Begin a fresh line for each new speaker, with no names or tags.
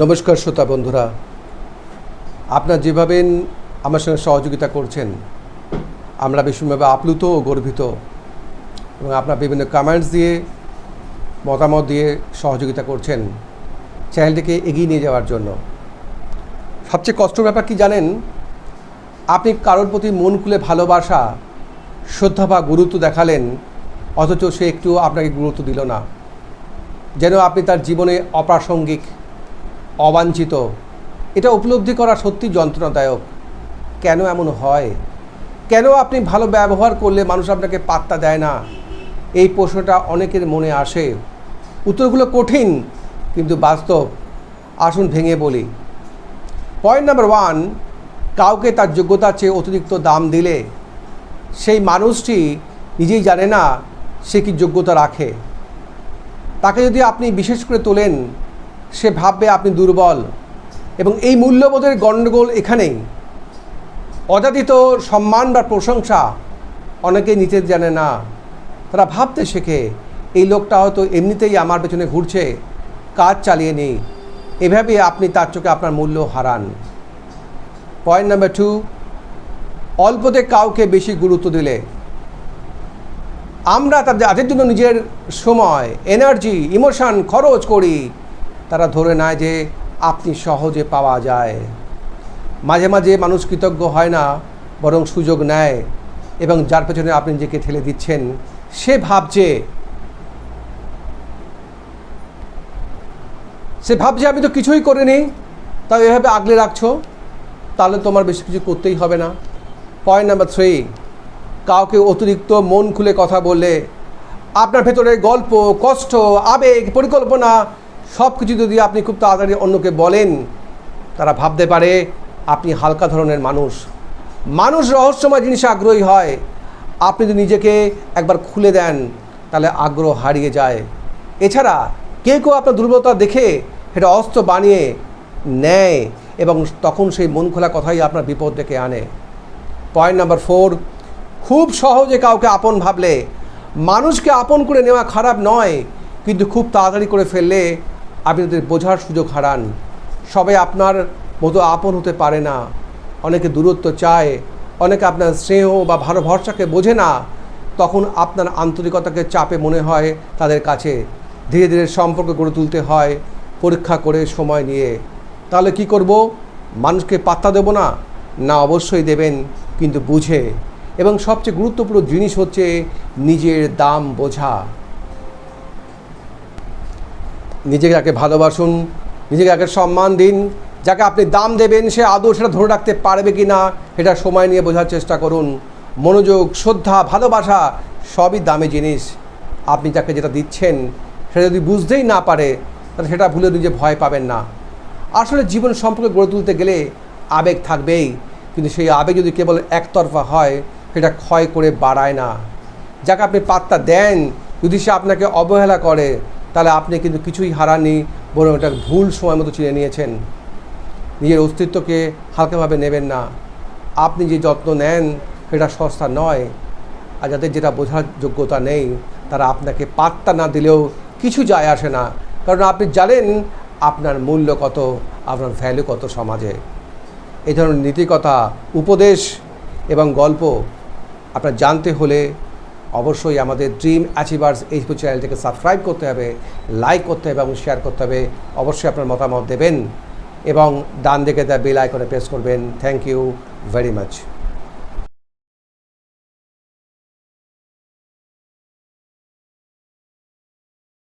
নমস্কার শ্রোতা বন্ধুরা। আপনার যেভাবে আমার সঙ্গে সহযোগিতা করছেন, আমরা ভীষণভাবে আপ্লুত ও গর্বিত এবং আপনার বিভিন্ন কমেন্টস দিয়ে, মতামত দিয়ে সহযোগিতা করছেন চ্যানেলটিকে এগিয়ে নিয়ে যাওয়ার জন্য। সবচেয়ে কষ্টের ব্যাপার কি জানেন? আপনি কারোর প্রতি মন খুলে ভালোবাসা, শ্রদ্ধা বা গুরুত্ব দেখালেন, অথচ সে একটু আপনাকে গুরুত্ব দিল না। যেন আপনি তার জীবনে অপ্রাসঙ্গিক অবাঞ্ছিত। এটা উপলব্ধি করা সত্যি যন্ত্রণাদায়ক। কেন এমন হয়? কেন আপনি ভালো ব্যবহার করলে মানুষ আপনাকে পাত্তা দেয় না? এই প্রশ্নটা অনেকের মনে আসে। উত্তরগুলো কঠিন, কিন্তু বাস্তব। আসুন ভেঙে বলি। পয়েন্ট নাম্বার ওয়ান কাউকে তার যোগ্যতার চেয়ে অতিরিক্ত দাম দিলে। সেই মানুষটি নিজেই জানে না সে কি যোগ্যতা রাখে। তাকে যদি আপনি বিশেষ করে তোলেন সে ভাববে আপনি দুর্বল। এবং এই মূল্যবোধের গণ্ডগোল এখানেই। অযাচিত সম্মান বা প্রশংসা অনেকেই নিতে জানে না। তারা ভাবতে শেখে, এই লোকটা হয়তো এমনিতেই আমার পেছনে ঘুরছে, কাজ চালিয়ে নেই। এভাবে আপনি তার চোখে আপনার মূল্য হারান। পয়েন্ট নাম্বার টু অল্পতে কাউকে বেশি গুরুত্ব দিলে। আমরা তাদের তাদের জন্য নিজের সময় এনার্জি ইমোশন খরচ করি। তারা ধরে নেয় যে আপনি সহজে পাওয়া যায়। মাঝে মাঝে মানুষ কৃতজ্ঞ হয় না, বরং সুযোগ নেয় এবং যার পেছনে আপনি নিজেকে ঠেলে দিচ্ছেন, সে ভাবছে সে ভাবছে, আমি তো কিছুই করিনি তাই এভাবে আগলে রাখছো? তাহলে তোমার বেশি কিছু করতেই হবে না। পয়েন্ট নাম্বার থ্রি কাউকে অতিরিক্ত মন খুলে কথা বললে, আপনার ভেতরে গল্প, কষ্ট, আবেগ, পরিকল্পনা সব কিছু যদি আপনি খুব তাড়াতাড়ি অন্যকে বলেন, তারা ভাবতে পারে আপনি হালকা ধরনের মানুষ। মানুষ রহস্যময় জিনিসে আগ্রহী হয়। আপনি যদি নিজেকে একবার খুলে দেন, তাহলে আগ্রহ হারিয়ে যায়। এছাড়া কেউ কেউ আপনার দুর্বলতা দেখে সেটা অস্ত্র বানিয়ে নেয় এবং তখন সেই মন খোলা কথাই আপনার বিপদ ডেকে আনে। পয়েন্ট নাম্বার ফোর, খুব সহজে কাউকে আপন ভাবলে। মানুষকে আপন করে নেওয়া খারাপ নয়, কিন্তু খুব তাড়াতাড়ি করে ফেললে আপনি তাদের বোঝার সুযোগ হারান, সবাই আপনার মতো আপন হতে পারে না। অনেকে দূরত্ব চায়, অনেকে আপনার স্নেহ বা ভালো ভরসাকে বোঝে না। তখন আপনার আন্তরিকতাকে চাপে মনে হয় তাদের কাছে। ধীরে ধীরে সম্পর্ক গড়ে তুলতে হয়, পরীক্ষা করে সময় নিয়ে। তাহলে কি করব? মানুষকে পাত্তা দেব না? না, অবশ্যই দেবেন, কিন্তু বুঝে। এবং সবচেয়ে গুরুত্বপূর্ণ জিনিস হচ্ছে নিজের দাম বোঝা। নিজেকে যাকে ভালোবাসুন, নিজেকে যাকে সম্মান দিন, যাকে আপনি দাম দেবেন, সে আদৌ সেটা ধরে রাখতে পারবে কি না সেটা সময় নিয়ে বোঝার চেষ্টা করুন। মনোযোগ, শ্রদ্ধা, ভালোবাসা, সবই দামি জিনিস। আপনি যাকে যেটা দিচ্ছেন সেটা যদি বুঝতেই না পারে, তাহলে সেটা ভুলে নিজে ভয় পাবেন না। আসলে জীবন সম্পর্কে গড়ে তুলতে গেলে আবেগ থাকবেই, কিন্তু সেই আবেগ যদি কেবল একতরফা হয়, সেটা ক্ষয় করে বাড়ায় না। যাকে আপনি পাত্তা দেন, যদি সে আপনাকে অবহেলা করে তাহলে আপনি কিন্তু কিছুই হারাননি, বরং এটা ভুল সময় মতো চিনে নিয়েছেন। নিজের অস্তিত্বকে হালকাভাবে নেবেন না। আপনি যে যত্ন নেন, সেটা সস্তা নয়। আর যাদের যেটা বোঝার যোগ্যতা নেই, তারা আপনাকে পাত্তা না দিলেও কিছু যায় আসে না। কারণ আপনি জানেন, আপনার মূল্য কত, আপনার ভ্যালু কত সমাজে। এই ধরনের নীতিকথা, উপদেশ এবং গল্প আপনার জানতে হলে অবশ্যই আমাদের ড্রিম অ্যাচিভার্স এইচপি চ্যানেলটিকে সাবস্ক্রাইব করতে হবে লাইক করতে হবে এবং শেয়ার করতে হবে। অবশ্যই আপনার মতামত দেবেন এবং ডান দিকে তার বেল আইকনে প্রেস করবেন। Thank you very much